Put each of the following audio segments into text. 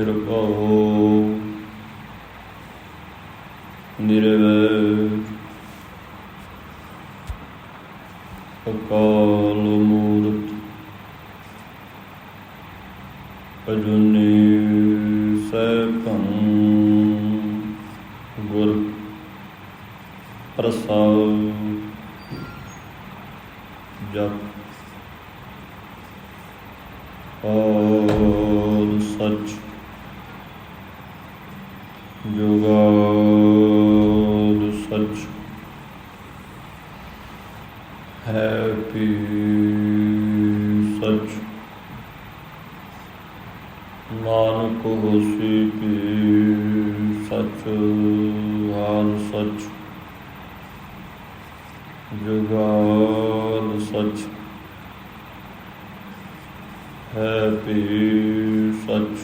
ਨਿਰਭਉ। ਨਿਰਵੈਰ ਅਕਾਲ ਮੂਰਤ। ਅਜੂਨੀ ਸੈਭੰ ਗੁਰ ਪ੍ਰਸਾਦ। ਹੈ ਹੈਪੀ ਸੱਚ।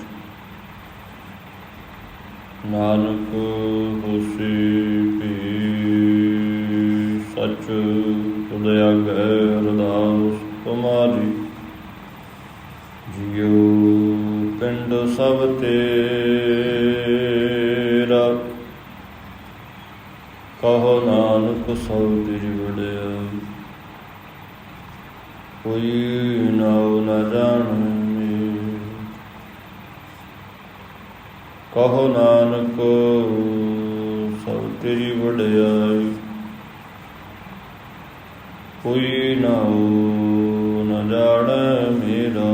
ਨਾਨਕ ਹੋਸੀ ਭੀ ਸੱਚ, ਉਦਇਆ ਗਏ ਅਰਦਾਸ ਤੁਮਾਰੀ ਜਿਉ ਪਿੰਡ ਸਭ ਤੇਰਾ। ਕਹੋ ਨਾਨਕ ਸਭ ਤੇਰੀ ਵਡਿਆਈ ਕੋਈ ਨਾਉ ਨ ਜਾਣੇ। ਕਹੋ ਨਾਨਕ, ਸਭ ਤੇਰੀ ਵਡਿਆਈ। ਕੋਈ ਨਾਉ ਨ ਜਾਣੈ ਮੇਰਾ।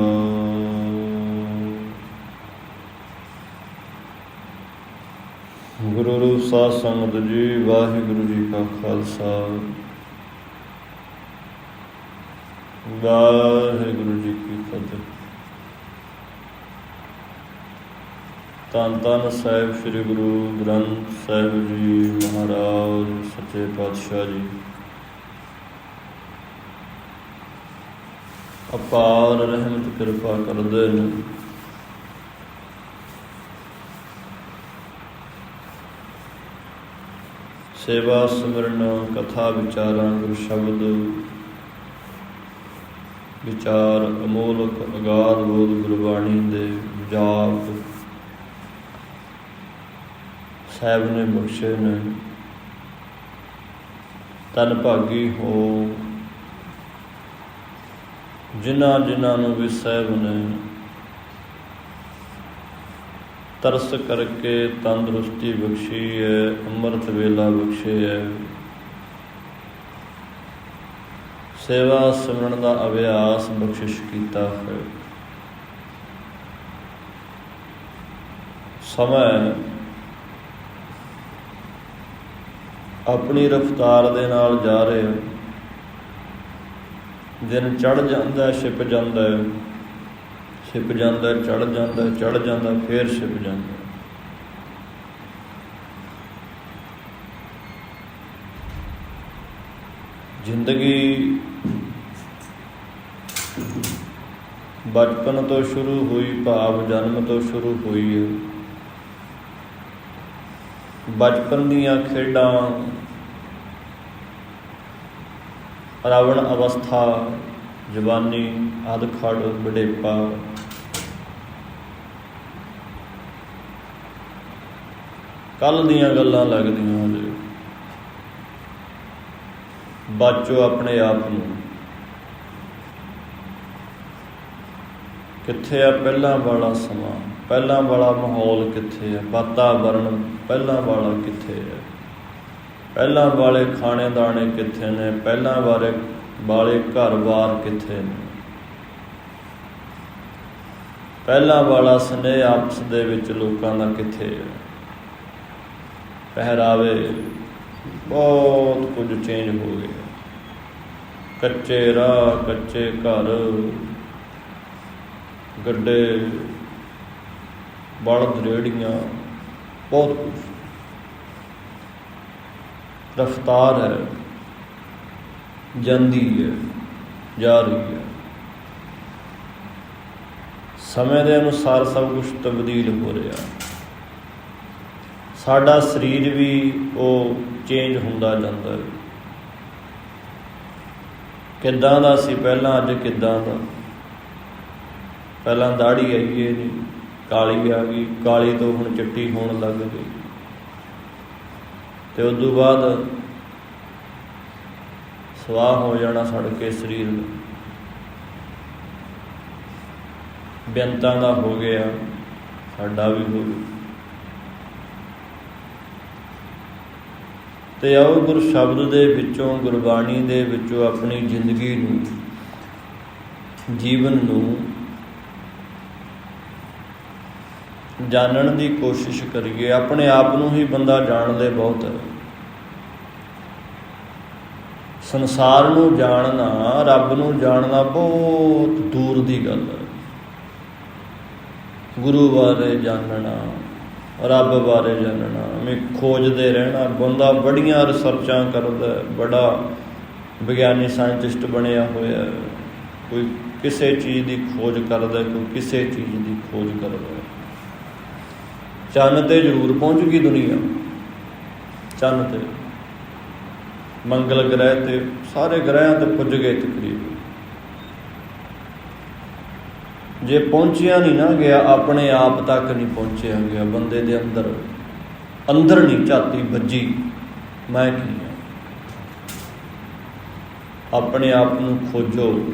ਗੁਰੂ ਰੂਪ ਸਾਧ ਸੰਗਤ ਜੀ, ਵਾਹਿਗੁਰੂ ਜੀ ਕਾ ਖਾਲਸਾ। ਵਾਹਿਗੁਰੂ ਜੀ ਕੀ ਫਤਿਹ। ਤਨ ਤਨ ਸਾਹਿਬ ਸ੍ਰੀ ਗੁਰੂ ਗ੍ਰੰਥ ਸਾਹਿਬ ਜੀ ਮਹਾਰਾਜ, ਸੱਚੇ ਪਾਤਸ਼ਾਹ ਜੀ। ਅਪਾਰ ਰਹਿਮਤ ਕਿਰਪਾ ਕਰਦੇ ਨੇ। ਸੇਵਾ ਸਿਮਰਨ ਕਥਾ ਵਿਚਾਰਾਂ ਗੁਰ ਸ਼ਬਦ ਵਿਚਾਰ ਅਮੋਲਕ ਅਗਾਧ ਬੋਧ ਗੁਰਬਾਣੀ ਦੇ ਜਾਪ। ਸਾਹਿਬ ਨੇ ਬਖਸ਼ੇ ਨੇ, ਤਨ ਭਾਗੀ ਹੋ। ਜਿਨ੍ਹਾਂ ਜਿਨ੍ਹਾਂ ਨੂੰ ਵੀ ਸਾਹਿਬ ਨੇ ਤਰਸ ਕਰਕੇ ਤੰਦਰੁਸਤੀ ਬਖਸ਼ੀ ਹੈ, ਅੰਮ੍ਰਿਤ ਵੇਲਾ ਬਖਸ਼ੇ ਹੈ ਸੇਵਾ ਸਿਮਰਨ ਦਾ ਅਭਿਆਸ ਬਖਸ਼ਿਸ਼ ਕੀਤਾ ਹੈ। ਸਮਾਂ ਆਪਣੀ ਰਫਤਾਰ ਦੇ ਨਾਲ ਜਾ ਰਹੇ ਹੋ। ਦਿਨ ਚੜ ਜਾਂਦਾ, ਛਿਪ ਜਾਂਦਾ ਛਿਪ ਜਾਂਦਾ ਚੜ ਜਾਂਦਾ ਚੜ ਜਾਂਦਾ, ਫੇਰ ਛਿਪ ਜਾਂਦਾ। ਜ਼ਿੰਦਗੀ ਬਚਪਨ ਤੋਂ ਸ਼ੁਰੂ ਹੋਈ, ਭਾਵ ਜਨਮ ਤੋਂ ਸ਼ੁਰੂ ਹੋਈ ਹੈ। ਬਚਪਨ ਦੀਆਂ ਖੇਡਾਂ, ਰਾਵਣ ਅਵਸਥਾ, ਜਵਾਨੀ ਆਦ ਖੜ ਬੜੇਪਾ ਕੱਲ ਦੀਆਂ ਗੱਲਾਂ ਲੱਗਦੀਆਂ ਜੀ ਬਾਚੋ ਆਪਣੇ ਆਪ ਨੂੰ। ਕਿੱਥੇ ਆ ਪਹਿਲਾਂ ਵਾਲਾ ਸਮਾਂ? ਪਹਿਲਾਂ ਵਾਲਾ ਮਾਹੌਲ ਕਿੱਥੇ ਹੈ ਵਾਤਾਵਰਣ ਪਹਿਲਾਂ ਵਾਲਾ ਕਿੱਥੇ ਹੈ ਪਹਿਲਾਂ ਵਾਲੇ ਖਾਣੇ ਦਾਣੇ ਕਿੱਥੇ ਨੇ? ਪਹਿਲਾਂ ਵਾਲੇ ਵਾਲੇ ਘਰ-ਬਾਰ ਕਿੱਥੇ ਨੇ? ਪਹਿਲਾਂ ਵਾਲਾ ਸਨੇਹ ਆਪਸ ਦੇ ਵਿੱਚ ਲੋਕਾਂ ਦਾ ਕਿੱਥੇ ਹੈ ਪਹਿਰਾਵੇ ਬਹੁਤ ਕੁਝ ਚੇਂਜ ਹੋ ਗਿਆ। ਕੱਚੇ ਰਾਹ, ਕੱਚੇ ਘਰ। ਗੱਡੇ, ਬਲਦ ਰੇੜੀਆਂ, ਬਹੁਤ ਕੁਝ ਰਫਤਾਰ ਹੈ। ਜਾਂਦੀ ਹੈ, ਜਾ ਰਹੀ ਹੈ। ਸਮੇਂ ਦੇ ਅਨੁਸਾਰ ਸਭ ਕੁਝ ਤਬਦੀਲ ਹੋ ਰਿਹਾ। ਸਾਡਾ ਸਰੀਰ ਵੀ ਉਹ ਚੇਂਜ ਹੁੰਦਾ ਜਾਂਦਾ ਹੈ। ਕਿੱਦਾਂ ਦਾ ਸੀ ਪਹਿਲਾਂ ਅੱਜ ਕਿੱਦਾਂ ਦਾ? ਪਹਿਲਾਂ ਦਾੜੀ ਆਈ ਹੈ ਜੀ ਕਾਲੀ ਆ ਗਈ, ਕਾਲੀ ਤੋਂ ਹੁਣ ਚਿੱਟੀ ਹੋਣ ਲੱਗ ਗਈ। ਤੇ ਉਸ ਤੋਂ ਬਾਅਦ ਸਵਾਹ ਹੋ ਜਾਣਾ ਸੜ ਕੇ ਸਰੀਰ ਨੂੰ। ਬੇਅੰਤਾਂ ਦਾ ਹੋ ਗਿਆ, ਸਾਡਾ ਵੀ ਹੋ ਗਿਆ। ਤੇ ਆਓ ਗੁਰ ਸ਼ਬਦ ਦੇ ਵਿੱਚੋਂ ਗੁਰਬਾਣੀ ਦੇ ਵਿੱਚੋਂ ਆਪਣੀ ਜ਼ਿੰਦਗੀ ਨੂੰ, ਜੀਵਨ ਨੂੰ ਜਾਣਨ ਦੀ ਕੋਸ਼ਿਸ਼ ਕਰੀਏ। ਆਪਣੇ ਆਪ ਨੂੰ ਹੀ ਬੰਦਾ ਜਾਣ ਲੈ ਬਹੁਤ। ਹੈ ਸੰਸਾਰ ਨੂੰ ਜਾਣਨਾ, ਰੱਬ ਨੂੰ ਜਾਣਨਾ ਬਹੁਤ ਦੂਰ ਦੀ ਗੱਲ ਹੈ। ਗੁਰੂ ਬਾਰੇ ਜਾਣਨਾ। ਰੱਬ ਬਾਰੇ ਜਾਣਨਾ। ਮੈਂ ਖੋਜਦੇ ਰਹਿਣਾ। ਬੰਦਾ ਬੜੀਆਂ ਰਿਸਰਚਾਂ ਕਰਦਾ ਬੜਾ ਵਿਗਿਆਨੀ ਸਾਇੰਟਿਸਟ ਬਣਿਆ ਹੋਇਆ ਕੋਈ ਕਿਸੇ ਚੀਜ਼ ਦੀ ਖੋਜ ਕਰਦਾ ਕੋਈ ਕਿਸੇ ਚੀਜ਼ ਦੀ ਖੋਜ ਕਰਦਾ ਚੰਨ ਤੇ ਜ਼ਰੂਰ ਪਹੁੰਚ ਗਈ ਦੁਨੀਆ। ਚੰਨ ਤੇ। ਮੰਗਲ ਗ੍ਰਹਿ ਤੇ ਸਾਰੇ ਗ੍ਰਹਿਆਂ ਤੇ ਪੁੱਜ ਗਏ ਤਕਰੀਬਨ। ਜੇ ਪਹੁੰਚਿਆ ਨਹੀਂ ਨਾ ਗਿਆ, ਆਪਣੇ ਆਪ ਤੱਕ ਨਹੀਂ ਪਹੁੰਚਿਆ ਗਿਆ, ਬੰਦੇ ਦੇ ਅੰਦਰ ਅੰਦਰ ਨਹੀਂ ਝਾਤੀ ਵੱਜੀ, ਮੈਂ ਕੀ ਹਾਂ ਆਪਣੇ ਆਪ ਨੂੰ ਖੋਜੋ।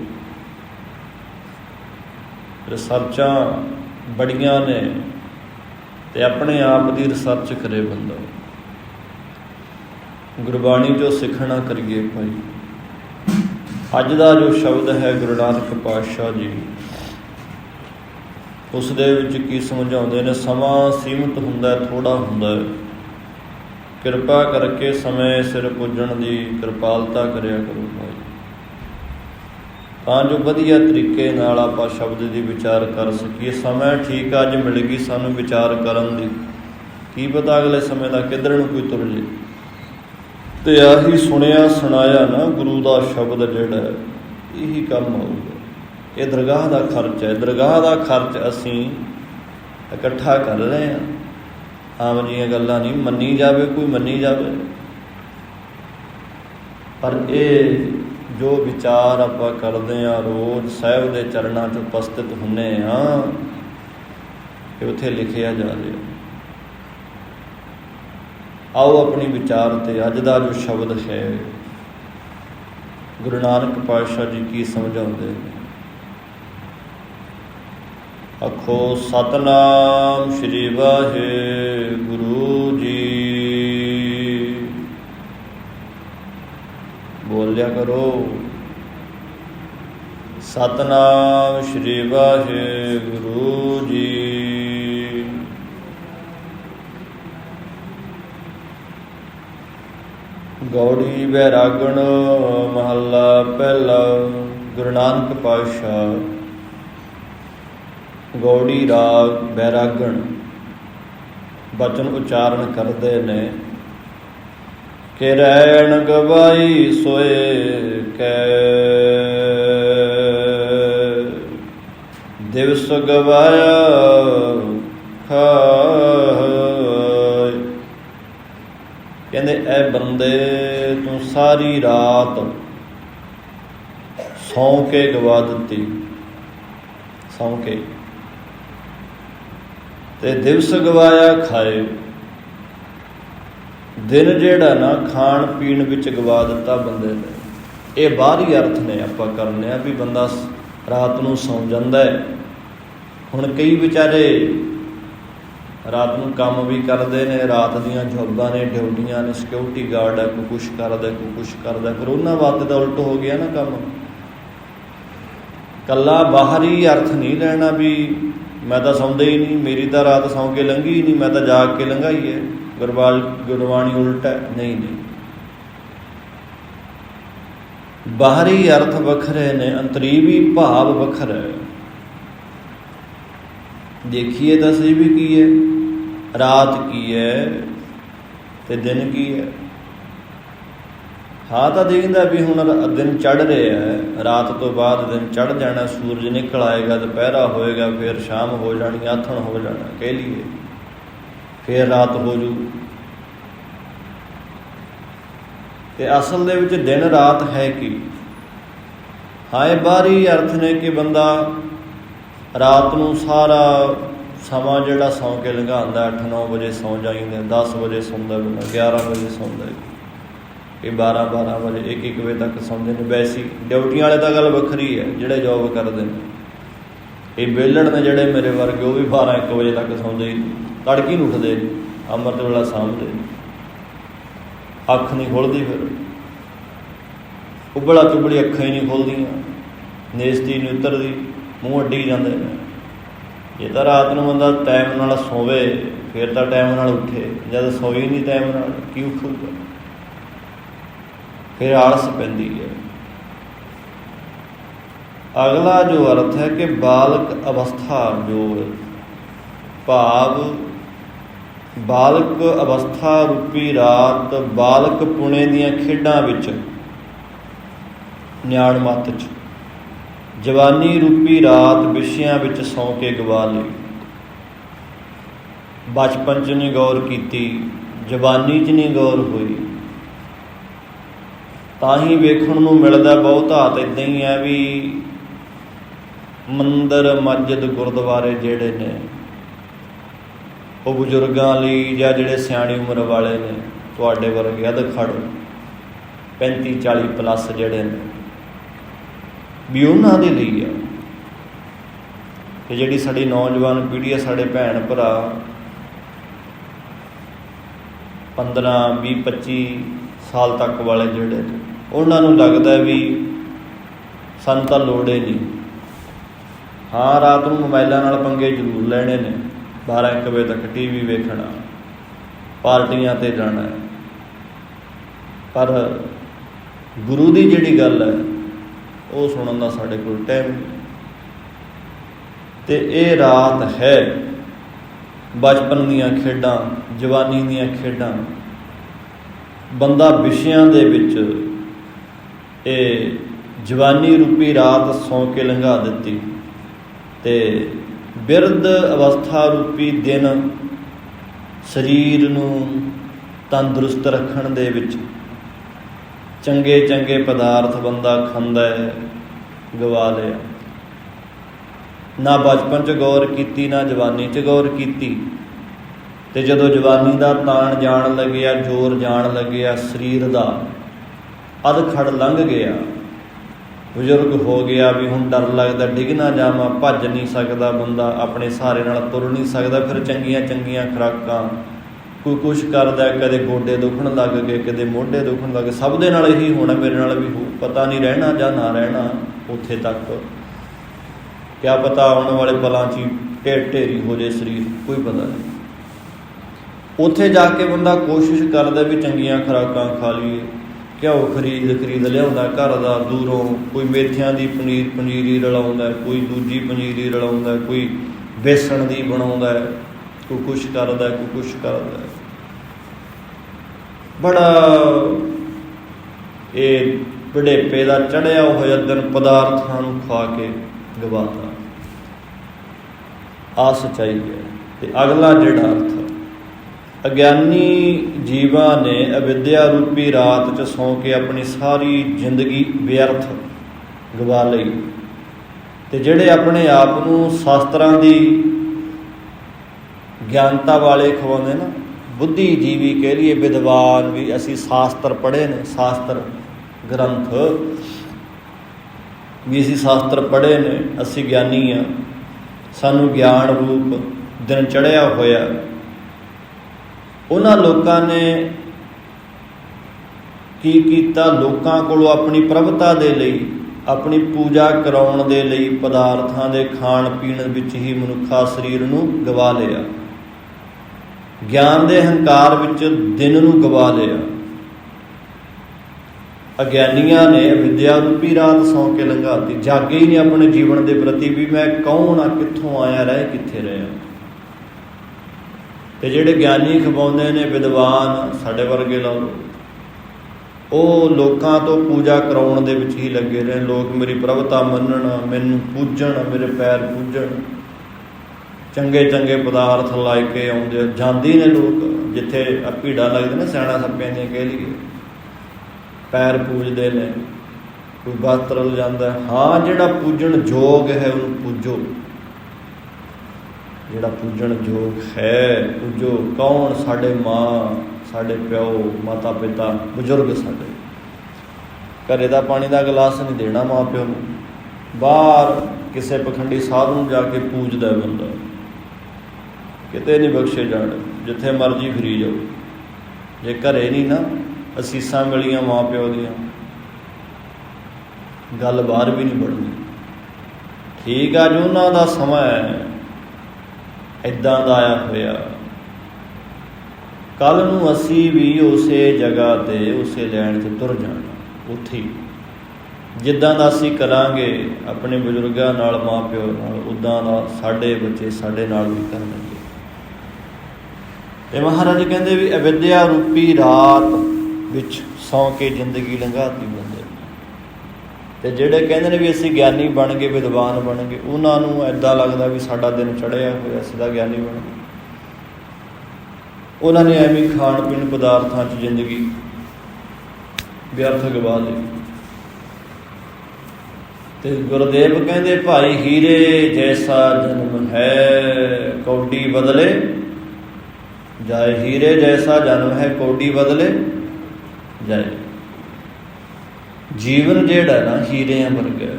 ਰਿਸਰਚਾਂ ਬੜੀਆਂ ਨੇ ਤੇ ਆਪਣੇ ਆਪ ਦੀ ਰਿਸਰਚ ਕਰੇ ਬੰਦਾ। ਗੁਰਬਾਣੀ ਜੋ ਸਿੱਖਣਾ ਕਰੀਏ ਭਾਈ। ਅੱਜ ਦਾ ਜੋ ਸ਼ਬਦ ਹੈ ਗੁਰੂ ਨਾਨਕ ਪਾਤਸ਼ਾਹ ਜੀ ਉਸ ਦੇ ਵਿੱਚ ਕੀ ਸਮਝਾਉਂਦੇ ਨੇ? ਸਮਾਂ ਸੀਮਤ ਹੁੰਦਾ ਹੈ ਥੋੜਾ ਹੁੰਦਾ। ਕਿਰਪਾ ਕਰਕੇ ਸਮੇਂ ਸਿਰ ਪੁੱਜਣ ਦੀ ਕਿਰਪਾਲਤਾ ਕਰਿਆ ਕਰੋ ਭਾਈ। ਤਾਂ ਜੋ ਵਧੀਆ ਤਰੀਕੇ ਨਾਲ ਆਪਾਂ ਸ਼ਬਦ ਦੀ ਵਿਚਾਰ ਕਰ ਸਕੀਏ। ਸਮਾਂ ਠੀਕ ਅੱਜ ਮਿਲ ਗਈ ਸਾਨੂੰ ਵਿਚਾਰ ਕਰਨ ਦੀ। ਕੀ ਪਤਾ ਅਗਲੇ ਸਮੇਂ ਦਾ ਕਿੱਧਰ ਨੂੰ ਕੋਈ ਤੁਰ ਜੇ ਤੇ ਆਹੀ ਸੁਣਿਆ ਸੁਣਾਇਆ ਨਾ ਗੁਰੂ ਦਾ ਸ਼ਬਦ ਜਿਹੜਾ, ਇਹੀ ਕੰਮ ਆਊਗਾ। ਇਹ ਦਰਗਾਹ ਦਾ ਖਰਚ ਹੈ। ਦਰਗਾਹ ਦਾ ਖਰਚ ਅਸੀਂ ਇਕੱਠਾ ਕਰ ਰਹੇ ਹਾਂ। ਆਮ ਜੀਆਂ ਗੱਲਾਂ ਨਹੀਂ, ਮੰਨੀ ਜਾਵੇ ਕੋਈ ਮੰਨੀ ਜਾਵੇ। ਪਰ ਇਹ ਜੋ ਵਿਚਾਰ ਆਪਾਂ ਕਰਦੇ ਆ ਰੋਜ਼ ਸਾਹਿਬ ਦੇ ਚਰਨਾਂ 'ਚ ਉਪਸਥਿਤ ਹੁੰਨੇ ਆ ਇਹ ਉੱਥੇ ਲਿਖਿਆ ਜਾ ਰਿਹਾ। ਆਓ ਆਪਣੀ ਵਿਚਾਰ ਤੇ, ਅੱਜ ਦਾ ਜੋ ਸ਼ਬਦ ਹੈ, ਗੁਰੂ ਨਾਨਕ ਪਾਤਸ਼ਾਹ ਜੀ ਕੀ ਸਮਝਾਉਂਦੇ ਨੇ? ਅਖੋ ਸਤਨਾਮ ਸ੍ਰੀ ਵਾਹਿਗੁਰੂ ਜੀ। ਬੋਲਿਆ ਕਰੋ, ਸਤਨਾਮ ਸ੍ਰੀ ਵਾਹਿਗੁਰੂ ਜੀ। ਗੌੜੀ ਬੈਰਾਗਣ ਮਹੱਲਾ ਪਹਿਲਾ, ਗੁਰੂ ਨਾਨਕ ਪਾਤਸ਼ਾਹ। ਗੌੜੀ ਰਾਗ ਬੈਰਾਗਣ, ਬਚਨ ਉਚਾਰਨ ਕਰਦੇ ਨੇ। ਕਿ ਰਹਿਣ ਗਵਾਈ ਸੋਏ ਕੈ। ਦਿਵਸ ਗਵਾਇਆ ਖਾਇ ਕਹਿੰਦੇ, ਐ ਬੰਦੇ, ਤੂੰ ਸਾਰੀ ਰਾਤ ਸੌਂ ਕੇ ਗਵਾ ਦਿੱਤੀ। ਸੌਂ ਕੇ। ਤੇ ਦਿਵਸ ਗਵਾਇਆ ਖਾਏ ਦਿਨ ਜਿਹੜਾ ਨਾ ਖਾਣ ਪੀਣ ਵਿੱਚ ਗਵਾ ਦਿੱਤਾ ਬੰਦੇ ਨੇ। ਇਹ ਬਾਹਰੀ ਅਰਥ ਨੇ ਆਪਾਂ ਕਰਨੇ ਆ ਵੀ ਬੰਦਾ ਰਾਤ ਨੂੰ ਸੌਂ ਜਾਂਦਾ ਹੈ। ਹੁਣ ਕਈ ਵਿਚਾਰੇ ਰਾਤ ਨੂੰ ਕੰਮ ਵੀ ਕਰਦੇ ਨੇ, ਰਾਤ ਦੀਆਂ ਜੌਬਾਂ ਨੇ, ਡਿਊਟੀਆਂ ਨੇ ਸਿਕਿਉਰਿਟੀ ਗਾਰਡ ਹੈ, ਕੋਈ ਕੁਛ ਕਰਦਾ ਕੋਈ ਕੁਛ ਕਰਦਾ ਕਰੋਨਾ ਉਹਨਾਂ ਵਾਸਤੇ ਤਾਂ ਉਲਟ ਹੋ ਗਿਆ ਨਾ ਕੰਮ। ਕੱਲਾ ਬਾਹਰੀ ਅਰਥ ਨਹੀਂ ਲੈਣਾ ਵੀ ਮੈਂ ਤਾਂ ਸੌਂਦਾ ਹੀ ਨਹੀਂ, ਮੇਰੀ ਤਾਂ ਰਾਤ ਸੌਂ ਕੇ ਲੰਘੀ ਹੀ ਨਹੀਂ, ਮੈਂ ਤਾਂ ਜਾਗ ਕੇ ਲੰਘਾਈ ਹੈ। ਗੁਰਬਾਲ ਗੁਰਬਾਣੀ ਉਲਟ ਹੈ। ਨਹੀਂ ਨਹੀਂ। ਬਾਹਰੀ ਅਰਥ ਵੱਖਰੇ ਨੇ, ਅੰਤਰੀਵੀ ਭਾਵ ਵੱਖਰਾ। ਹੈ ਦੇਖੀਏ ਤਾਂ ਸਹੀ ਵੀ ਕੀ ਹੈ? ਰਾਤ ਕੀ ਹੈ ਤੇ ਦਿਨ ਕੀ ਹੈ? ਹਾਂ ਤਾਂ ਦੇਖਦਾ ਵੀ ਹੁਣ ਦਿਨ ਚੜ ਰਿਹਾ ਹੈ ਰਾਤ ਤੋਂ ਬਾਅਦ ਦਿਨ ਚੜ ਜਾਣਾ, ਸੂਰਜ ਨਿਕਲ ਆਏਗਾ, ਦੁਪਹਿਰਾ ਹੋਏਗਾ, ਫਿਰ ਸ਼ਾਮ ਹੋ ਜਾਣੀ, ਆਥਣ ਹੋ ਜਾਣਾ, ਕਹਿ ਲਈਏ। ਫਿਰ ਰਾਤ ਹੋ ਜੂ। ਤੇ ਅਸਲ ਦੇ ਵਿੱਚ ਦਿਨ ਰਾਤ ਹੈ ਕੀ? ਹਾਂ ਇਹ ਬਾਹਰੀ ਅਰਥ ਨੇ ਕਿ ਬੰਦਾ ਰਾਤ ਨੂੰ ਸਾਰਾ ਸਮਾਂ ਜਿਹੜਾ ਸੌਂ ਕੇ ਲੰਘਾਉਂਦਾ 8-9 ਵਜੇ ਸੌਂ ਜਾਂਦਾ 10 ਵਜੇ ਸੌਂਦਾ ਬੰਦਾ 11 ਵਜੇ ਸੌਂਦਾ ਇਹ 12-12 ਵਜੇ 1-1 ਵਜੇ ਤੱਕ ਸੌਂਦੇ ਨੇ। ਵੈਸੀ ਡਿਊਟੀਆਂ ਵਾਲੇ ਤਾਂ ਗੱਲ ਵੱਖਰੀ ਹੈ, ਜਿਹੜੇ ਜੌਬ ਕਰਦੇ ਨੇ। ਇਹ ਬੇਲੜ ਨੇ ਜਿਹੜੇ ਮੇਰੇ ਵਰਗੇ, ਉਹ ਵੀ 12-1 ਵਜੇ ਤੱਕ ਸੌਂਦੇ ਤੜਕੀ ਨੂੰ ਉੱਠਦੇ ਅੰਮ੍ਰਿਤ ਵੇਲਾ ਸਾਂਭਦੇ ਅੱਖ ਨਹੀਂ ਖੁੱਲਦੀ ਫਿਰ। ਉਬਲਾ ਚੁਬਲੀ ਅੱਖਾਂ ਹੀ ਨਹੀਂ ਖੁੱਲਦੀਆਂ। ਨੇਸਤੀ ਨਹੀਂ ਉਤਰਦੀ, ਮੂੰਹ ਅੱਡੀ ਜਾਂਦੇ ਨੇ। ਜੇ ਤਾਂ ਰਾਤ ਨੂੰ ਬੰਦਾ ਟਾਈਮ ਨਾਲ ਸੋਵੇ, ਫਿਰ ਤਾਂ ਟਾਈਮ ਨਾਲ ਉੱਠੇ। ਜਦ ਸੋਈ ਨਹੀਂ ਟਾਈਮ ਨਾਲ, ਕੀ ਉੱਠੂਗਾ? ਫਿਰ ਆਲਸ ਪੈਂਦੀ ਹੈ। ਅਗਲਾ ਜੋ ਅਰਥ ਹੈ ਕਿ ਬਾਲਕ ਅਵਸਥਾ ਜੋ ਭਾਵ ਬਾਲਕ ਅਵਸਥਾ ਰੂਪੀ ਰਾਤ ਬਾਲਕ ਪੁਣੇ ਦੀਆਂ ਖੇਡਾਂ ਵਿੱਚ, ਨਿਆਣ ਮੱਤ ਚ, ਜਵਾਨੀ ਰੂਪੀ ਰਾਤ ਵਿਸ਼ਿਆਂ ਵਿੱਚ ਸੌਂ ਕੇ ਗਵਾ ਲਈ। ਬਚਪਨ ਚ ਨਹੀਂ ਗੌਰ ਕੀਤੀ, ਜਵਾਨੀ ਚ ਨਹੀਂ ਗੌਰ ਹੋਈ ਤਾਂ ਹੀ ਵੇਖਣ ਨੂੰ ਮਿਲਦਾ ਬਹੁਤਾਤ ਇਦਾਂ ਹੀ ਹੈ ਵੀ ਮੰਦਰ, ਮਸਜਿਦ, ਗੁਰਦੁਆਰੇ ਜਿਹੜੇ ਨੇ, ਉਹ ਬਜ਼ੁਰਗਾਂ ਲਈ ਜਾਂ ਜਿਹੜੇ ਸਿਆਣੀ ਉਮਰ ਵਾਲੇ ਨੇ, ਤੁਹਾਡੇ ਵਰਗੇ ਅਧਖੜ 35 40 ਪਲੱਸ ਜਿਹੜੇ ਨੇ, ਵੀ ਉਹਨਾਂ ਦੇ ਲਈ ਆ ਤੇ ਜਿਹੜੀ ਸਾਡੀ ਨੌਜਵਾਨ ਪੀੜ੍ਹੀ ਆ ਸਾਡੇ ਭੈਣ ਭਰਾ 15 20 25 ਸਾਲ ਤੱਕ ਵਾਲੇ ਜਿਹੜੇ ਨੇ ਉਹਨਾਂ ਨੂੰ ਲੱਗਦਾ ਵੀ ਸਾਨੂੰ ਤਾਂ ਲੋੜ ਹੀ ਨਹੀਂ। ਹਾਂ, ਰਾਤ ਨੂੰ ਮੋਬਾਈਲਾਂ ਨਾਲ ਪੰਗੇ ਜ਼ਰੂਰ ਲੈਣੇ ਨੇ। 12 1 ਵਜੇ ਤੱਕ ਟੀਵੀ ਵੇਖਣਾ, ਪਾਰਟੀਆਂ ਤੇ ਜਾਣਾ। ਪਰ ਗੁਰੂ ਦੀ ਜਿਹੜੀ ਗੱਲ ਹੈ, ਉਹ ਸੁਣਨ ਦਾ ਸਾਡੇ ਕੋਲ ਟਾਈਮ ਨਹੀਂ। ਤੇ ਇਹ ਰਾਤ ਹੈ, ਬਚਪਨ ਦੀਆਂ ਖੇਡਾਂ, ਜਵਾਨੀ ਦੀਆਂ ਖੇਡਾਂ, ਬੰਦਾ ਵਿਸ਼ਿਆਂ ਦੇ ਵਿੱਚ ਇਹ ਜਵਾਨੀ ਰੂਪੀ ਰਾਤ ਸੌਂ ਕੇ ਲੰਘਾ ਦਿੱਤੀ ਤੇ ਬਿਰਧ ਅਵਸਥਾ ਰੂਪੀ ਦਿਨ ਸਰੀਰ ਨੂੰ ਤੰਦਰੁਸਤ ਰੱਖਣ ਦੇ ਵਿੱਚ ਚੰਗੇ ਚੰਗੇ ਪਦਾਰਥ ਬੰਦਾ ਖਾਂਦਾ ਹੈ, ਗਵਾ ਲਿਆ। ਨਾ ਬਚਪਨ ਚ ਗੌਰ ਕੀਤੀ, ਨਾ ਜਵਾਨੀ ਚ ਗੌਰ ਕੀਤੀ। ਤੇ ਜਦੋਂ ਜਵਾਨੀ ਦਾ ਤਾਣ ਜਾਣ ਲੱਗਿਆ, ਜ਼ੋਰ ਜਾਣ ਲੱਗਿਆ ਸਰੀਰ ਦਾ ਅਧਖੜ ਲੰਘ ਗਿਆ। ਬਜ਼ੁਰਗ ਹੋ ਗਿਆ ਵੀ ਹੁਣ ਡਰ ਲੱਗਦਾ, ਡਿੱਗ ਨਾ ਜਾਵਾਂ, ਭੱਜ ਨਹੀਂ ਸਕਦਾ ਬੰਦਾ ਆਪਣੇ ਸਹਾਰੇ ਨਾਲ ਤੁਰ ਨਹੀਂ ਸਕਦਾ, ਫਿਰ ਚੰਗੀਆਂ ਚੰਗੀਆਂ ਖੁਰਾਕਾਂ। ਕੋਈ ਕੁਛ ਕਰਦਾ, ਕਦੇ ਗੋਡੇ ਦੁਖਣ ਲੱਗ ਗਏ, ਕਦੇ ਮੋਢੇ ਦੁਖਣ ਲੱਗ ਗਏ। ਸਭ ਦੇ ਨਾਲ ਇਹੀ ਹੋਣਾ, ਮੇਰੇ ਨਾਲ ਵੀ ਹੋ, ਪਤਾ ਨਹੀਂ ਰਹਿਣਾ ਜਾਂ ਨਾ ਰਹਿਣਾ ਉੱਥੇ ਤੱਕ। ਕਿਆ ਪਤਾ ਆਉਣ ਵਾਲੇ ਪਲਾਂ 'ਚ ਹੀ ਢੇਰ ਢੇਰੀ ਹੋ ਜੇ ਸਰੀਰ, ਕੋਈ ਪਤਾ ਨਹੀਂ। ਉੱਥੇ ਜਾ ਕੇ ਬੰਦਾ ਕੋਸ਼ਿਸ਼ ਕਰਦਾ ਵੀ ਚੰਗੀਆਂ ਖੁਰਾਕਾਂ ਖਾ ਲਈਏ। ਘਿਓ ਖਰੀਦ ਖਰੀਦ ਲਿਆਉਂਦਾ, ਘਰ ਦਾ ਦੂਰੋਂ ਕੋਈ ਮੇਥਿਆਂ ਦੀ ਪਨੀਰ, ਪਨੀਰੀ ਰਲਾਉਂਦਾ, ਕੋਈ ਦੂਜੀ ਪਨੀਰੀ ਰਲਾਉਂਦਾ, ਕੋਈ ਬੇਸਣ ਦੀ ਬਣਾਉਂਦਾ, ਕੋਈ ਕੁਛ ਕਰਦਾ, ਕੋਈ ਕੁਛ ਕਰਦਾ। ਬੜਾ ਇਹ ਬੜੇਪੇ ਦਾ ਚੜਿਆ ਹੋਇਆ ਦਿਨ ਪਦਾਰਥਾਂ ਨੂੰ ਖਾ ਕੇ ਗਵਾਤਾ। ਆ ਸਚਾਈ ਹੈ ਤੇ ਅਗਲਾ ਜਿਹੜਾ ਅਰਥ ਅਗਿਆਨੀ ਜੀਵਾਂ ਨੇ ਅਵਿਦਿਆ ਰੂਪੀ ਰਾਤ ਚ ਸੌਂ ਕੇ ਆਪਣੀ ਸਾਰੀ ਜ਼ਿੰਦਗੀ ਵਿਅਰਥ ਗਵਾ ਲਈ। ਤੇ ਜਿਹੜੇ ਆਪਣੇ ਆਪ ਨੂੰ ਸ਼ਾਸਤਰਾਂ ਦੀ ਗਿਆਨਤਾ ਵਾਲੇ ਖਵਾਉਂਦੇ ਨਾ ਬੁੱਧੀਜੀਵੀ ਕਹਿ ਲਈਏ, ਵਿਦਵਾਨ ਵੀ ਅਸੀਂ ਸ਼ਾਸਤਰ ਪੜ੍ਹੇ ਨੇ, ਸ਼ਾਸਤਰ ਗ੍ਰੰਥ ਵੀ ਅਸੀਂ ਸ਼ਾਸਤਰ ਪੜ੍ਹੇ ਨੇ, ਅਸੀਂ ਗਿਆਨੀ ਆ। ਸਾਨੂੰ ਗਿਆਨ ਰੂਪ ਦਿਨ ਚੜਿਆ ਹੋਇਆ ਉਹਨਾਂ ਲੋਕਾਂ ਨੇ ਕੀ ਕੀਤਾ? ਲੋਕਾਂ ਕੋਲੋਂ ਆਪਣੀ ਪ੍ਰਭਤਾ ਦੇ ਲਈ, ਆਪਣੀ ਪੂਜਾ ਕਰਾਉਣ ਦੇ ਲਈ ਪਦਾਰਥਾਂ ਦੇ ਖਾਣ ਪੀਣ ਵਿੱਚ ਹੀ ਮਨੁੱਖਾ ਸਰੀਰ ਨੂੰ ਗਵਾ ਲਿਆ। ਗਿਆਨ ਦੇ ਹੰਕਾਰ ਵਿੱਚ ਦਿਨ ਨੂੰ ਗਵਾ ਲਿਆ। ਅਗਿਆਨੀਆਂ ਨੇ ਵਿਦਿਆ ਰੂਪੀ ਰਾਤ ਸੌਂ ਕੇ ਲੰਘਾਤੀ। ਜਾਗੇ ਹੀ ਨਹੀਂ ਆਪਣੇ ਜੀਵਨ ਦੇ ਪ੍ਰਤੀ ਵੀ ਮੈਂ ਕੌਣ ਆ? ਕਿੱਥੋਂ ਆਇਆ? ਰਹਿ ਕਿੱਥੇ ਰਿਹਾ ਤੇ ਜਿਹੜੇ ਗਿਆਨੀ ਖਵਾਉਂਦੇ ਨੇ ਵਿਦਵਾਨ ਸਾਡੇ ਵਰਗੇ ਲਾ ਲਓ ਉਹ ਲੋਕਾਂ ਤੋਂ ਪੂਜਾ ਕਰਾਉਣ ਦੇ ਵਿੱਚ ਹੀ ਲੱਗੇ ਰਹੇ ਲੋਕ ਮੇਰੀ ਪ੍ਰਭਤਾ ਮੰਨਣ, ਮੈਨੂੰ ਪੂਜਣ, ਮੇਰੇ ਪੈਰ ਪੂਜਣ। ਚੰਗੇ ਚੰਗੇ ਪਦਾਰਥ ਲੈ ਕੇ ਆਉਂਦੇ ਜਾਂਦੇ ਨੇ ਲੋਕ, ਜਿੱਥੇ ਆ ਭੀੜਾਂ ਲੱਗਦੇ ਨੇ ਸਿਆਣਾ ਸੱਪਿਆਂ ਦੀਆਂ ਕਹਿ ਲਈਏ। ਪੈਰ ਪੂਜਦੇ ਨੇ। ਕੋਈ ਵਸਤਰ ਜਾਂਦਾ। ਹਾਂ, ਜਿਹੜਾ ਪੂਜਣ ਯੋਗ ਹੈ, ਉਹਨੂੰ ਪੂਜੋ। ਜਿਹੜਾ ਪੂਜਣ ਯੋਗ ਹੈ, ਪੂਜੋ ਕੌਣ ਸਾਡੇ ਮਾਂ, ਸਾਡੇ ਪਿਓ ਮਾਤਾ ਪਿਤਾ ਬਜ਼ੁਰਗ ਸਾਡੇ। ਘਰੇ ਦਾ ਪਾਣੀ ਦਾ ਗਲਾਸ ਨਹੀਂ ਦੇਣਾ ਮਾਂ ਪਿਓ ਨੂੰ। ਬਾਹਰ ਕਿਸੇ ਪਖੰਡੀ ਸਾਧੂ ਨੂੰ ਜਾ ਕੇ ਪੂਜਦਾ ਬੰਦਾ ਕਿਤੇ ਨਹੀਂ ਬਖਸ਼ੇ ਜਾਣ, ਜਿੱਥੇ ਮਰਜ਼ੀ ਫਰੀ ਜਾਓ। ਜੇ ਘਰੇ ਨਹੀਂ ਨਾ, ਅਸੀਸਾਂ ਮਿਲੀਆਂ ਮਾਂ ਪਿਓ ਦੀਆਂ। ਗੱਲ ਬਾਹਰ ਵੀ ਨਹੀਂ ਬਣਨੀ ਠੀਕ ਆ ਜੋ, ਉਹਨਾਂ ਦਾ ਸਮਾਂ ਹੈ। ਇਦਾਂ ਦਾ ਆਇਆ ਹੋਇਆ। ਕੱਲ ਨੂੰ ਅਸੀਂ ਵੀ ਉਸੇ ਜਗ੍ਹਾ ਤੇ ਉਸੇ ਲੈਣ ਤੇ ਤੁਰ ਜਾਣਾ, ਉੱਥੇ ਜਿੱਦਾਂ ਦਾ ਅਸੀਂ ਕਰਾਂਗੇ, ਆਪਣੇ ਬਜ਼ੁਰਗਾਂ ਨਾਲ, ਮਾਪਿਓ ਨਾਲ ਉਦਾਂ ਦਾ ਸਾਡੇ ਬੱਚੇ ਸਾਡੇ ਨਾਲ ਵੀ ਕਰਨਗੇ। ਤੇ ਮਹਾਰਾਜ ਕਹਿੰਦੇ ਵੀ ਅਵਿਦਿਆ ਰੂਪੀ ਰਾਤ ਵਿੱਚ ਸੌਂ ਕੇ ਜ਼ਿੰਦਗੀ ਲੰਘਾਤੀ ਤੇ ਜਿਹੜੇ ਕਹਿੰਦੇ ਨੇ ਵੀ ਅਸੀਂ ਗਿਆਨੀ ਬਣ ਗਏ, ਵਿਦਵਾਨ ਬਣ ਗਏ, ਉਹਨਾਂ ਨੂੰ ਐਦਾਂ ਲੱਗਦਾ ਵੀ ਸਾਡਾ ਦਿਨ ਚੜਿਆ ਹੋਇਆ ਸਿੱਧਾ ਗਿਆਨੀ ਬਣ ਗਏ। ਉਹਨਾਂ ਨੇ ਐਵੇਂ ਖਾਣ ਪੀਣ ਪਦਾਰਥਾਂ 'ਚ ਜ਼ਿੰਦਗੀ ਵਿਅਰਥ ਗਵਾ ਲਈ। ਤੇ ਗੁਰਦੇਵ ਕਹਿੰਦੇ, ਭਾਈ ਹੀਰੇ ਜੈਸਾ ਜਨਮ ਹੈ, ਕੌਡੀ ਬਦਲੇ। ਜਾਏ ਹੀਰੇ ਜੈਸਾ ਜਨਮ ਹੈ, ਕੌਡੀ ਬਦਲੇ ਜਾਏ। ਜੀਵਨ ਜਿਹੜਾ ਨਾ ਹੀਰਿਆਂ ਵਰਗਾ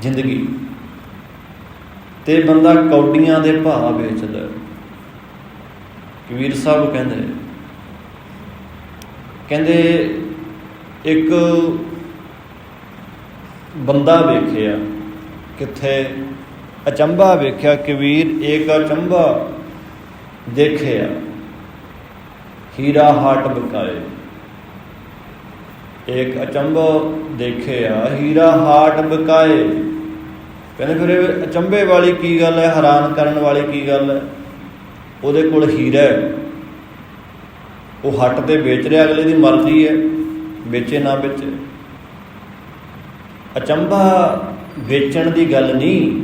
ਜ਼ਿੰਦਗੀ। ਤੇ ਬੰਦਾ ਕੌਡੀਆਂ ਦੇ ਭਾਅ ਵੇਚਦਾ ਕਬੀਰ ਸਾਹਿਬ ਕਹਿੰਦੇ ਕਹਿੰਦੇ, ਇੱਕ ਬੰਦਾ ਵੇਖਿਆ, ਕਿੱਥੇ ਅਚੰਭਾ ਵੇਖਿਆ, ਕਬੀਰ ਏਕ ਅਚੰਭਾ ਦੇਖਿਆ, ਹੀਰਾ ਹਾਟ ਬਕਾਏ। ਏਕ ਅਚੰਭਾ ਦੇਖਿਆ, ਹੀਰਾ ਹਾਟ ਬਕਾਏ। ਕਹਿੰਦੇ ਫਿਰ ਇਹ ਅਚੰਭੇ ਵਾਲੀ ਕੀ ਗੱਲ ਹੈ, ਹੈਰਾਨ ਕਰਨ ਵਾਲੀ ਕੀ ਗੱਲ ਹੈ? ਉਹਦੇ ਕੋਲ ਹੀਰਾ ਹੈ। ਉਹ ਹੱਟ ਤੇ ਵੇਚ ਰਿਹਾ, ਅਗਲੇ ਦੀ ਮਰਜ਼ੀ ਹੈ, ਵੇਚੇ ਨਾ ਵੇਚੇ। ਅਚੰਭਾ ਵੇਚਣ ਦੀ ਗੱਲ ਨਹੀਂ।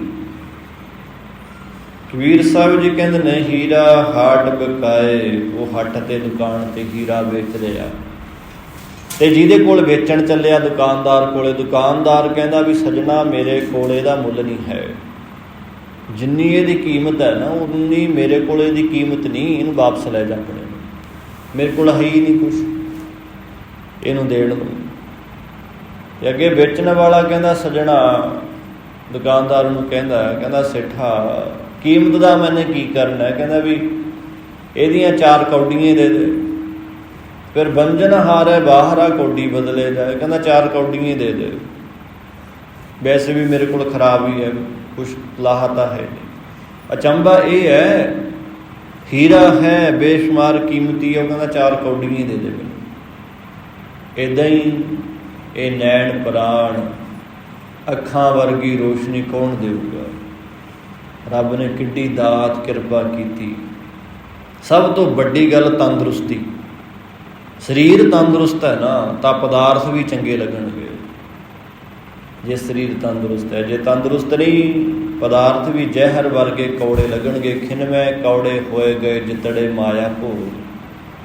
ਕਬੀਰ ਸਾਹਿਬ ਜੀ ਕਹਿੰਦੇ ਨੇ, ਹੀਰਾ ਹਾਟ ਬਕਾਏ, ਉਹ ਹੱਟ ਤੇ ਦੁਕਾਨ ਤੇ ਹੀਰਾ ਵੇਚ ਰਿਹਾ। ਤੇ ਜਿਹਦੇ ਕੋਲ ਵੇਚਣ ਚੱਲਿਆ ਦੁਕਾਨਦਾਰ ਕੋਲੇ, ਦੁਕਾਨਦਾਰ ਕਹਿੰਦਾ ਵੀ ਸਜਣਾ, ਮੇਰੇ ਕੋਲ ਇਹਦਾ ਮੁੱਲ ਨਹੀਂ ਹੈ। ਜਿੰਨੀ ਇਹਦੀ ਕੀਮਤ ਹੈ ਨਾ, ਉਨੀ ਮੇਰੇ ਕੋਲ ਇਹਦੀ ਕੀਮਤ ਨਹੀਂ, ਇਹਨੂੰ ਵਾਪਸ ਲੈ ਜਾ ਆਪਣੇ ਮੇਰੇ ਕੋਲ ਹੈ ਹੀ ਨਹੀਂ ਕੁਝ ਇਹਨੂੰ ਦੇਣ ਨੂੰ। ਤੇ ਅੱਗੇ ਵੇਚਣ ਵਾਲਾ ਕਹਿੰਦਾ, ਸਜਣਾ, ਦੁਕਾਨਦਾਰ ਨੂੰ ਕਹਿੰਦਾ ਕਹਿੰਦਾ, ਸੇਠਾ, ਕੀਮਤ ਦਾ ਮੈਨੇ ਕੀ ਕਰਨਾ ਕਹਿੰਦਾ ਵੀ ਇਹਦੀਆਂ ਚਾਰ ਕੌਡੀਆਂ ਦੇ ਦੇ। ਫਿਰ ਬੰਜਨ ਹਾਰੇ ਬਾਹਰਾ ਕੌਡੀ ਬਦਲੇ ਜਾਏ। ਕਹਿੰਦਾ ਚਾਰ ਕੌਡੀਆਂ ਦੇ ਦੇ। ਵੈਸੇ ਵੀ ਮੇਰੇ ਕੋਲ ਖਰਾਬ ਹੀ ਹੈ, ਕੁਛ ਲਾਹਤਾ ਹੈ ਨਹੀਂ। ਅਚੰਭਾ ਇਹ ਹੈ, ਹੀਰਾ ਹੈ, ਬੇਸ਼ੁਮਾਰ ਕੀਮਤੀ ਹੈ, ਉਹ ਕਹਿੰਦਾ ਚਾਰ ਕੌਡੀਆਂ ਦੇ ਦੇ ਮੈਨੂੰ। ਇਦਾਂ ਹੀ ਇਹ ਨੈਣ ਪ੍ਰਾਣ ਅੱਖਾਂ ਵਰਗੀ ਰੋਸ਼ਨੀ ਕੌਣ ਦੇਊਗਾ? ਰੱਬ ਨੇ ਕਿੱਡੀ ਦਾਤ ਕਿਰਪਾ ਕੀਤੀ। ਸਭ ਤੋਂ ਵੱਡੀ ਗੱਲ ਤੰਦਰੁਸਤੀ। ਸਰੀਰ ਤੰਦਰੁਸਤ ਹੈ ਨਾ, ਤਾਂ ਪਦਾਰਥ ਵੀ ਚੰਗੇ ਲੱਗਣਗੇ। ਜੇ ਸਰੀਰ ਤੰਦਰੁਸਤ ਹੈ, ਜੇ ਤੰਦਰੁਸਤ ਨਹੀਂ, ਪਦਾਰਥ ਵੀ ਜ਼ਹਿਰ ਵਰਗੇ ਕੌੜੇ ਲੱਗਣਗੇ, ਖਿਨਵੇਂ ਕੌੜੇ ਹੋਏ ਗਏ, ਜਿਤੜੇ ਮਾਇਆ ਭੋਗ।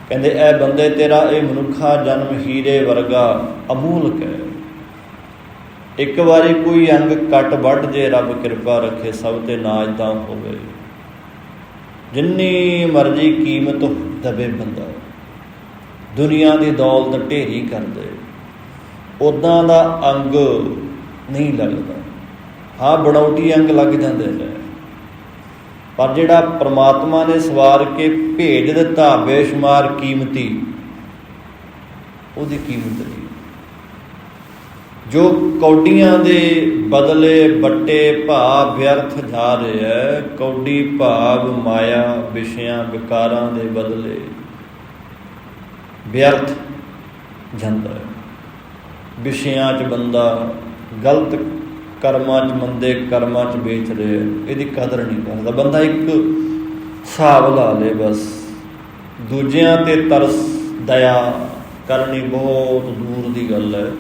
ਕਹਿੰਦੇ, ਐ ਬੰਦੇ, ਤੇਰਾ ਇਹ ਮਨੁੱਖਾ ਜਨਮ ਹੀਰੇ ਵਰਗਾ ਅਮੂਲਕ ਹੈ। ਇੱਕ ਵਾਰੀ ਕੋਈ ਅੰਗ ਕੱਟ ਵੱਢ ਜੇ, ਰੱਬ ਕਿਰਪਾ ਰੱਖੇ, ਸਭ ਤੇ ਨਾਜ ਨਾਜਦਾ ਹੋਵੇ। ਜਿੰਨੀ ਮਰਜ਼ੀ ਕੀਮਤ ਦਵੇ ਬੰਦਾ। ਦੁਨੀਆ ਦੀ ਦੌਲਤ ਢੇਰੀ ਕਰਦੇ। ਉਦਾਂ ਦਾ ਅੰਗ ਨਹੀਂ ਲੱਗਦਾ ਹਾਂ, ਬਣਾਉਟੀ ਅੰਗ ਲੱਗ ਜਾਂਦੇ ਨੇ। ਪਰ ਜਿਹੜਾ ਪ੍ਰਮਾਤਮਾ ਨੇ ਸਵਾਰ ਕੇ ਭੇਜ ਦਿੱਤਾ ਬੇਸ਼ੁਮਾਰ ਕੀਮਤੀ, ਉਹਦੀ ਕੀਮਤ ਨਹੀਂ। ਜੋ ਕੌਡੀਆਂ ਦੇ ਬਦਲੇ ਬੱਟੇ ਭਾਵ ਵਿਅਰਥ ਜਾ ਰਹੇ ਹੈ, ਕੌਡੀ ਭਾਵ ਮਾਇਆ ਵਿਸ਼ਿਆਂ ਵਿਕਾਰਾਂ ਦੇ ਬਦਲੇ। ਵਿਅਰਥ ਜਾਂਦਾ ਹੈ। ਵਿਸ਼ਿਆਂ 'ਚ ਬੰਦਾ ਗਲਤ ਕਰਮਾਂ 'ਚ ਮੰਦੇ ਕਰਮਾਂ 'ਚ ਵੇਚ ਰਿਹਾ ਇਹਦੀ ਕਦਰ ਨਹੀਂ ਕਰਦਾ। ਬੰਦਾ ਇੱਕ ਹਿਸਾਬ ਲਾ ਲੇ ਬਸ। ਦੂਜਿਆਂ ਤੇ ਤਰਸ, ਦਇਆ ਕਰਨੀ ਬਹੁਤ ਦੂਰ ਦੀ ਗੱਲ ਹੈ।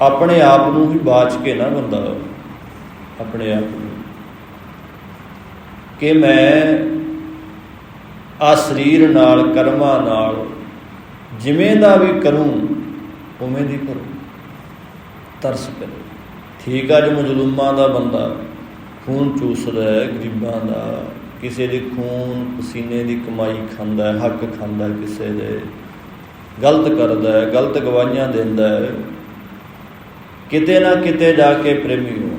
ਆਪਣੇ ਆਪ ਨੂੰ ਹੀ ਬਾਚ ਕੇ ਨਾ ਬੰਦਾ, ਆਪਣੇ ਆਪ ਨੂੰ। ਕਿ ਮੈਂ ਆ ਸਰੀਰ ਨਾਲ, ਕਰਮਾਂ ਨਾਲ ਜਿਵੇਂ ਦਾ ਵੀ ਕਰੂੰ, ਉਵੇਂ ਦੀ ਕਰੂੰ ਤਰਸ ਕਰੋ ਠੀਕ ਆ ਜੋ ਮਜ਼ਲੂਮਾਂ ਦਾ ਬੰਦਾ, ਖੂਨ ਚੂਸਦਾ ਹੈ ਗਰੀਬਾਂ ਦਾ। ਕਿਸੇ ਦੇ ਖੂਨ ਪਸੀਨੇ ਦੀ ਕਮਾਈ ਖਾਂਦਾ ਹੈ ਹੱਕ ਖਾਂਦਾ ਹੈ ਕਿਸੇ ਦੇ। ਗਲਤ ਕਰਦਾ ਹੈ ਗਲਤ ਗਵਾਹੀਆਂ ਦਿੰਦਾ। ਹੈ ਕਿਤੇ ਨਾ ਕਿਤੇ ਜਾ ਕੇ ਪ੍ਰੇਮੀ ਹੋ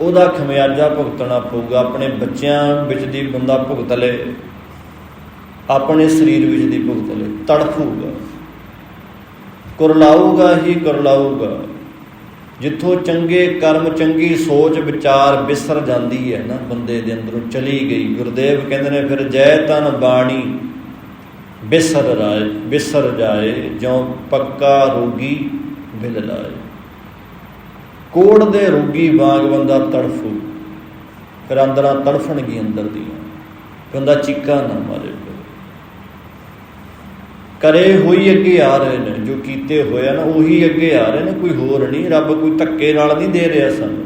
ਉਹਦਾ ਖਮਿਆਜਾ ਭੁਗਤਣਾ ਪਊਗਾ, ਆਪਣੇ ਬੱਚਿਆਂ ਵਿੱਚ ਦੀ ਬੰਦਾ ਭੁਗਤ ਲੇ। ਆਪਣੇ ਸਰੀਰ ਵਿੱਚ ਦੀ ਭੁਗਤ ਲੇ ਤੜਫੂਗਾ। ਕੁਰਲਾਊਗਾ ਹੀ ਕੁਰਲਾਊਗਾ। ਜਿੱਥੋਂ ਚੰਗੇ ਕਰਮ, ਚੰਗੀ ਸੋਚ, ਵਿਚਾਰ ਬਿਸਰ ਜਾਂਦੀ ਹੈ ਨਾ, ਬੰਦੇ ਦੇ ਅੰਦਰੋਂ ਚਲੀ ਗਈ। ਗੁਰਦੇਵ ਕਹਿੰਦੇ ਨੇ, ਫਿਰ ਜੈ ਤਨ ਬਾਣੀ, ਬਿਸਰ ਰਾਏ, ਬਿਸਰ ਜਾਏ, ਜਿਉ ਪੱਕਾ ਰੋਗੀ ਬਿਲ ਲਾਏ। ਕੋੜ ਦੇ ਰੋਗੀ ਵਾਂਗ ਬੰਦਾ ਤੜਫੂ। ਫਿਰ ਅੰਦਰਾਂ ਤੜਫਣਗੀ ਅੰਦਰ ਦੀਆਂ। ਬੰਦਾ ਚੀਕਾ ਨਾ ਮਾਰੇ। ਕਰੇ ਹੋਈ ਅੱਗੇ ਆ ਰਹੇ ਨੇ, ਜੋ ਕੀਤੇ ਹੋਇਆ ਨਾ, ਉਹੀ ਅੱਗੇ ਆ ਰਹੇ ਨੇ, ਕੋਈ ਹੋਰ ਨਹੀਂ, ਰੱਬ ਕੋਈ ਧੱਕੇ ਨਾਲ ਨਹੀਂ ਦੇ ਰਿਹਾ ਸਾਨੂੰ।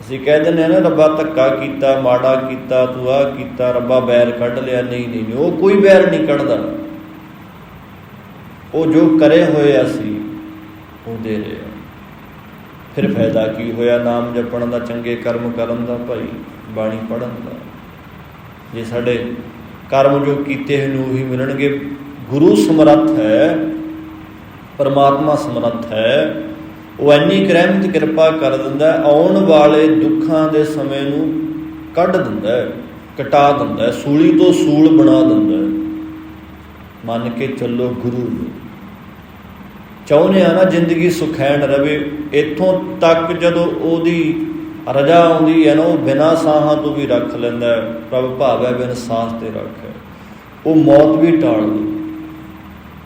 ਅਸੀਂ ਕਹਿ ਦਿੰਦੇ ਆ ਨਾ, ਰੱਬਾ ਧੱਕਾ ਕੀਤਾ, ਮਾੜਾ ਕੀਤਾ, ਤੂੰ ਆ ਕੀਤਾ, ਰੱਬਾ ਬੈਰ ਕੱਢ ਲਿਆ, ਨਹੀਂ ਨਹੀਂ ਉਹ ਕੋਈ ਬੈਰ ਨਹੀਂ ਕੱਢਦਾ। ਉਹ ਜੋ ਕਰੇ ਹੋਏ ਅਸੀਂ, ਉਹ ਦੇ ਰਿਹਾ ਫਿਰ ਫਾਇਦਾ ਕੀ ਹੋਇਆ? ਨਾਮ ਜਪਣ ਦਾ, ਚੰਗੇ ਕਰਮ ਕਰਨ ਦਾ, ਭਾਈ, ਬਾਣੀ ਪੜਨ ਦਾ। ਜੇ ਸਾਡੇ ਕਰਮ ਜੋ ਕੀਤੇ ਹਨ ਉਹੀ ਮਿਲਣਗੇ। ਗੁਰੂ ਸਮਰੱਥ ਹੈ, ਪਰਮਾਤਮਾ ਸਮਰੱਥ ਹੈ, ਉਹ ਇੰਨੀ ਕਰਹਿਮਤ ਕਿਰਪਾ ਕਰ ਦਿੰਦਾ ਆਉਣ ਵਾਲੇ ਦੁੱਖਾਂ ਦੇ ਸਮੇਂ ਨੂੰ ਕੱਢ ਦਿੰਦਾ ਹੈ, ਕਟਾ ਦਿੰਦਾ ਹੈ, ਸੂਲੀ ਤੋਂ ਸੂਲ ਬਣਾ ਦਿੰਦਾ ਹੈ। ਮੰਨ ਕੇ ਚੱਲੋ ਗੁਰੂ ਨੂੰ। ਚਾਹੁੰਦੇ ਆ ਨਾ ਜ਼ਿੰਦਗੀ ਸੁਖੈਣ ਰਵੇ, ਇੱਥੋਂ ਤੱਕ ਜਦੋਂ ਉਹਦੀ ਰਜਾ ਆਉਂਦੀ ਹੈ ਨਾ, ਉਹ ਬਿਨਾਂ ਸਾਹਾਂ ਤੋਂ ਵੀ ਰੱਖ ਲੈਂਦਾ ਹੈ, ਪ੍ਰਭ ਭਾਵੈ ਬਿਨ ਸਾਹ ਤੇ ਰੱਖੈ। ਉਹ ਮੌਤ ਵੀ ਟਾਲ ਦੇ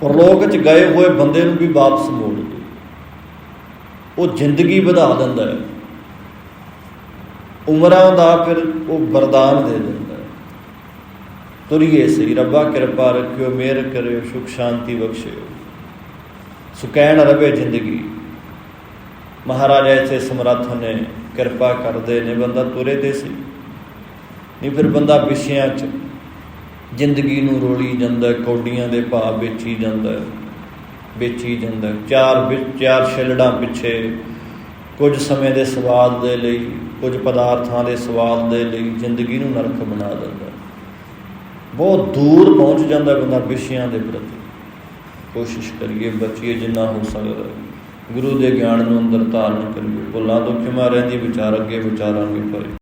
ਪਰਲੋਕ ਚ ਗਏ ਹੋਏ ਬੰਦੇ ਨੂੰ ਵੀ ਵਾਪਸ ਮੋੜ ਦੇ ਉਹ ਜ਼ਿੰਦਗੀ ਵਧਾ ਦਿੰਦਾ ਹੈ। ਉਮਰਾਂ ਦਾ ਫਿਰ ਉਹ ਵਰਦਾਨ ਦੇ ਦਿੰਦਾ ਹੈ। ਤੁਰੀਏ ਸਹੀ ਰੱਬਾ, ਕਿਰਪਾ ਰੱਖਿਓ, ਮਿਹਰ ਕਰਿਓ, ਸੁਖ ਸ਼ਾਂਤੀ ਬਖਸ਼ਿਓ। ਸੁਕੈਣ ਰਵੇ ਜ਼ਿੰਦਗੀ। ਮਹਾਰਾਜ ਐਸੇ ਸਮਰੱਥ ਨੇ, ਕਿਰਪਾ ਕਰਦੇ ਨੇ, ਬੰਦਾ ਤੁਰੇ ਤੇ ਸੀ। ਨਹੀਂ ਫਿਰ ਬੰਦਾ ਵਿਸ਼ਿਆਂ 'ਚ ਜ਼ਿੰਦਗੀ ਨੂੰ ਰੋਲੀ ਜਾਂਦਾ ਕੌਡੀਆਂ ਦੇ ਭਾਅ ਵੇਚੀ ਜਾਂਦਾ ਵੇਚੀ ਜਾਂਦਾ। ਚਾਰ ਵਿੱਚ ਚਾਰ ਛਿਲੜਾਂ ਪਿੱਛੇ, ਕੁਝ ਸਮੇਂ ਦੇ ਸਵਾਦ ਦੇ ਲਈ, ਕੁਝ ਪਦਾਰਥਾਂ ਦੇ ਸਵਾਦ ਦੇ ਲਈ ਜ਼ਿੰਦਗੀ ਨੂੰ ਨਰਕ ਬਣਾ ਦਿੰਦਾ। ਬਹੁਤ ਦੂਰ ਪਹੁੰਚ ਜਾਂਦਾ ਬੰਦਾ ਵਿਸ਼ਿਆਂ ਦੇ ਪ੍ਰਤੀ। ਕੋਸ਼ਿਸ਼ ਕਰੀਏ ਬਚੀਏ ਜਿੰਨਾ ਹੋ ਸਕਦਾ। ਗੁਰੂ ਦੇ ਗਿਆਨ ਨੂੰ ਅੰਦਰ ਧਾਰਨ ਕਰੀਏ। ਭੁੱਲਾਂ ਤੋਂ ਖਿਮਾ ਰਹਿੰਦੀ ਵਿਚਾਰ ਅੱਗੇ ਵਿਚਾਰਾਂਗੇ ਪਰ